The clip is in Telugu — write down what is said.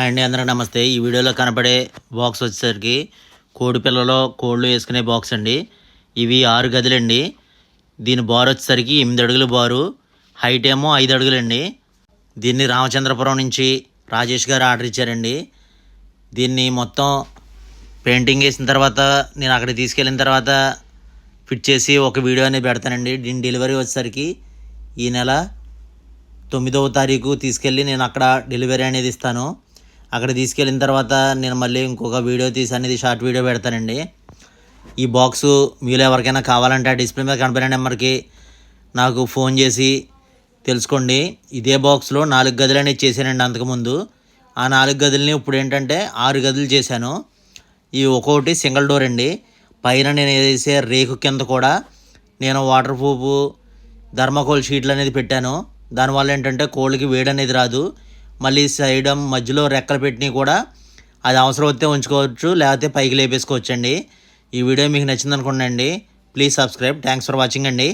హాయ్ అండి అందరికి నమస్తే. ఈ వీడియోలో కనపడే బాక్స్ వచ్చేసరికి కోడి పిల్లలో కోళ్ళు వేసుకునే బాక్స్ అండి. ఇవి ఆరు గదులండి. దీని బార్ వచ్చేసరికి ఎనిమిది అడుగుల బారు. హైట్ ఏమో ఐదు అడుగులండి. దీన్ని రామచంద్రపురం నుంచి రాజేష్ గారు ఆర్డర్ ఇచ్చారండి. దీన్ని మొత్తం పెయింటింగ్ వేసిన తర్వాత నేను అక్కడికి తీసుకెళ్ళిన తర్వాత ఫిట్ చేసి ఒక వీడియో అనేది పెడతానండి. దీని డెలివరీ వచ్చేసరికి ఈ నెల తొమ్మిదవ తారీఖు తీసుకెళ్ళి నేను అక్కడ డెలివరీ అనేది ఇస్తాను. అక్కడ తీసుకెళ్ళిన తర్వాత నేను మళ్ళీ ఇంకొక వీడియో తీసి అనేది షార్ట్ వీడియో పెడతానండి. ఈ బాక్సు మీలో ఎవరికైనా కావాలంటే ఆ డిస్ప్లే మీద కనపడిన నెంబర్కి నాకు ఫోన్ చేసి తెలుసుకోండి. ఇదే బాక్స్లో నాలుగు గదులు అనేది చేశానండి అంతకుముందు. ఆ నాలుగు గదులని ఇప్పుడు ఏంటంటే ఆరు గదులు చేశాను. ఈ ఒక్కొక్కటి సింగిల్ డోర్ అండి. పైన నేను వేసే రేకు కింద కూడా నేను వాటర్ ప్రూఫ్ ధర్మకోల్ షీట్లు అనేది పెట్టాను. దానివల్ల ఏంటంటే కోళ్ళకి వేడి అనేది రాదు. మళ్ళీ సైడ్ మధ్యలో రెక్కలు పెట్టినవి కూడా అది అవసరం వస్తే ఉంచుకోవచ్చు లేకపోతే పైకి లేపేసుకోవచ్చు అండి ఈ వీడియో మీకు నచ్చింది అనుకోండి please subscribe thanks for watching అండి.